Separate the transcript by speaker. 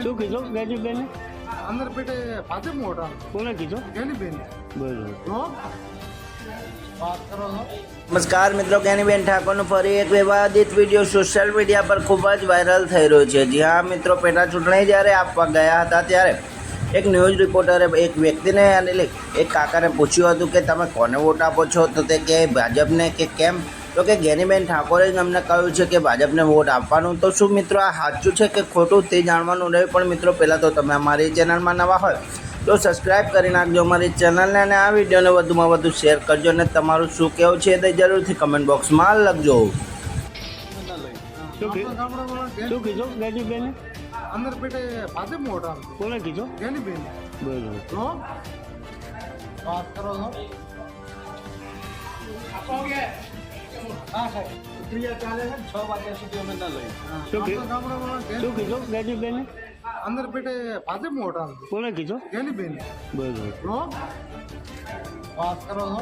Speaker 1: શું કીધું? ગેનીબેન
Speaker 2: અંદર પેટે ભાજપ મોટા
Speaker 1: કોને કીધું?
Speaker 2: કેની બેન.
Speaker 1: બરોબર.
Speaker 3: નમસ્કાર મિત્રો જ્ઞાનીબેન ઠાકોરનો ફરી એક વિવાદિત વીડિયો સોશિયલ મીડિયા પર ખૂબ જ વાયરલ થઈ રહ્યો છે. જી હા મિત્રો પેટા ચૂંટણી જ્યારે આપવા ગયા હતા ત્યારે એક ન્યૂઝ રિપોર્ટરે એક વ્યક્તિને અને એક કાકાને પૂછ્યું હતું કે તમે કોને વોટ આપો છો? તો તે કે ભાજપને કે કેમ તો કે ગેનીબેન ઠાકોરે જ અમને કહ્યું છે કે ભાજપને વોટ આપવાનું. તો શું મિત્રો આ સાચું છે કે ખોટું તે જાણવાનું રહે પણ મિત્રો પહેલાં તો તમે અમારી ચેનલમાં નવા હોય તો સબસ્ક્રાઈબ કરી નાખજો અમારી ચેનલને અને આ વિડીયોને વધુમાં વધુ શેર કરજો અને તમારું શું કહેવું છે તે જરૂરથી કમેન્ટ બોક્સમાં લખજો.
Speaker 1: શું કીધું?
Speaker 2: આપણા ગામડાવાળા કેની-
Speaker 1: શું કીધું? ગેનીબેન?
Speaker 2: અંદર પેટે ભાજપ મોટા
Speaker 1: કોને કીધું?
Speaker 2: કેની બેન
Speaker 1: બરોબર
Speaker 2: વાત કરો છો. હા સાહેબ. ક્રિયા ચાલે છે છ વાગ્યા સુધી અમે ના લઈએ.
Speaker 1: શું કીધું? શું કીધું
Speaker 2: અંદર પેટે ભાજપ મોટા
Speaker 1: કોને કીધું?
Speaker 2: કેની બેન.
Speaker 1: બરોબર.
Speaker 2: વાત કરો છો.